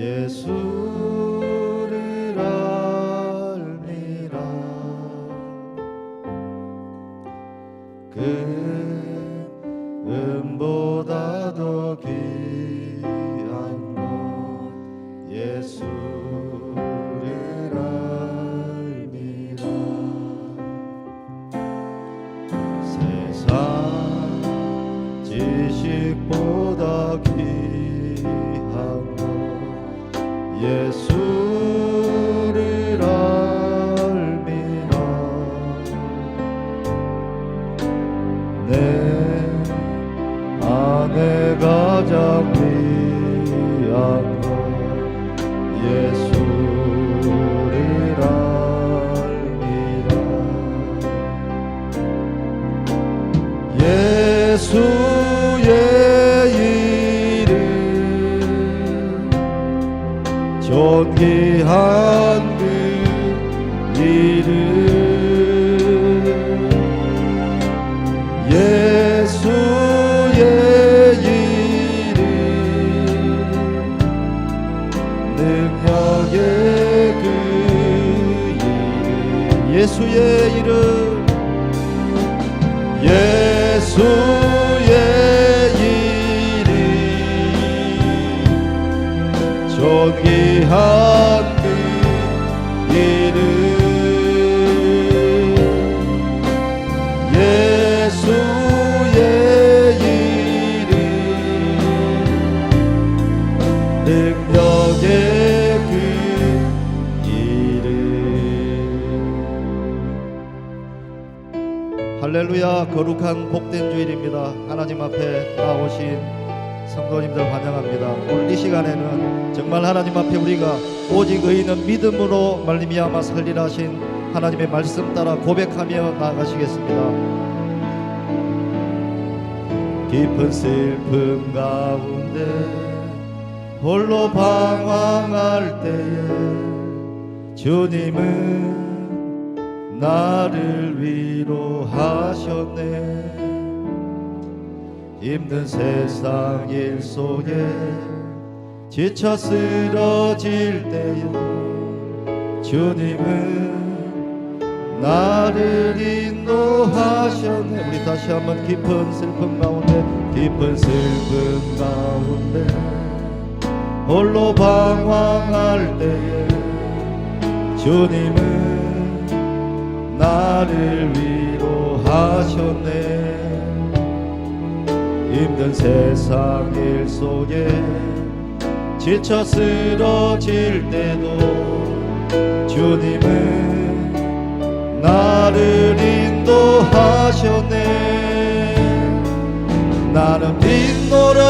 Jesus. 귀한 것 예수를 알미라. 예수의 이름 존귀한 예수의 이름. 예 거룩한 복된 주일입니다. 하나님 앞에 나오신 성도님들 환영합니다. 오늘 이 시간에는 정말 하나님 앞에 우리가 오직 의인은 믿음으로 말미암아 살리라 하신 하나님의 말씀 따라 고백하며 나아가시겠습니다. 깊은 슬픔 가운데 홀로 방황할 때에 주님은 나를 위로하셨네. 힘든 세상 일 속에 지쳐 쓰러질 때에 주님은 나를 인도하셨네. 우리 다시 한번 깊은 슬픔 가운데 깊은 슬픔 가운데 홀로 방황할 때에 주님은 나를 위로하셨네. 힘든 세상 일 속에 지쳐 쓰러질 때도 주님은 나를 인도하셨네. 나는 믿노라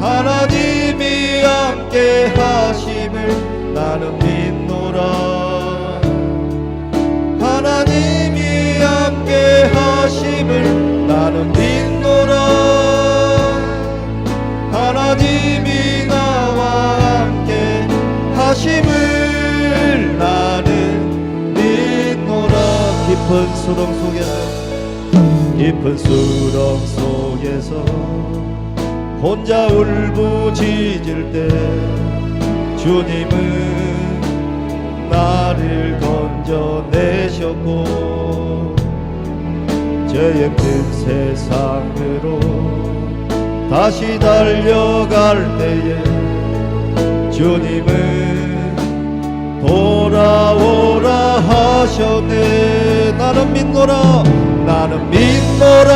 하나님이 함께 하심을 나는 믿노라 수렁 속에서 깊은 수렁 속에서 혼자 울부짖을 때 주님은 나를 건져내셨고 죄 힘든 세상으로 다시 달려갈 때에 주님은 돌아오라 하셨네 나는 믿노라 나는 믿노라.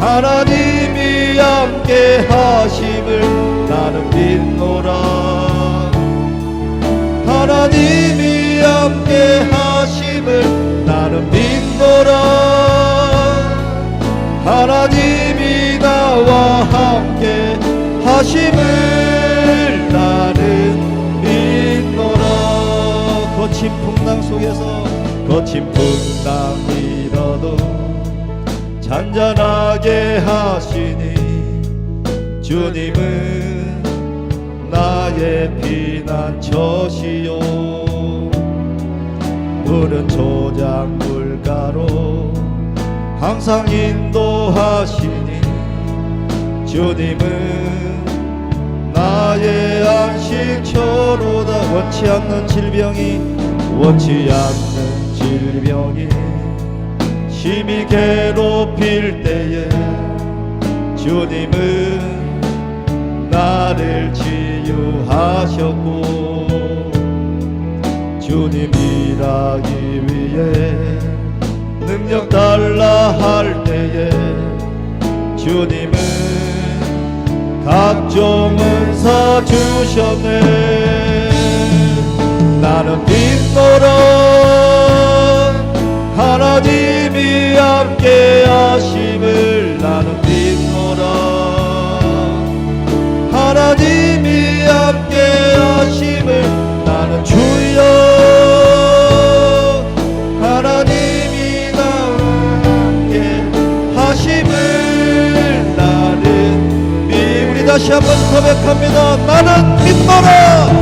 하나님이 함께 하심 속에서 거친 풍랑이라도 잔잔하게 하시니 주님은 나의 피난처시요 푸른 초장 물가로 항상 인도하시니 주님은 나의 안식처로다 원치 않는 질병이 원치 않는 질병이 심히 괴롭힐 때에 주님은 나를 치유하셨고 주님이라기 위해 능력 달라 할 때에 주님은 각종 은사 주셨네. 믿노라. 하나님이 함께 하심을 나는 믿노라. 하나님이 함께 하심을 나는 주여. 하나님이 함께 하심을 나는 믿 우리. 다시 한번 고백합니다. 나는 믿노라.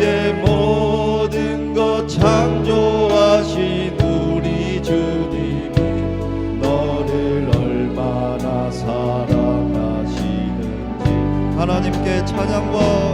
나의 모든 것 창조하신 우리 주님이 너를 얼마나 사랑하시는지 하나님께 찬양과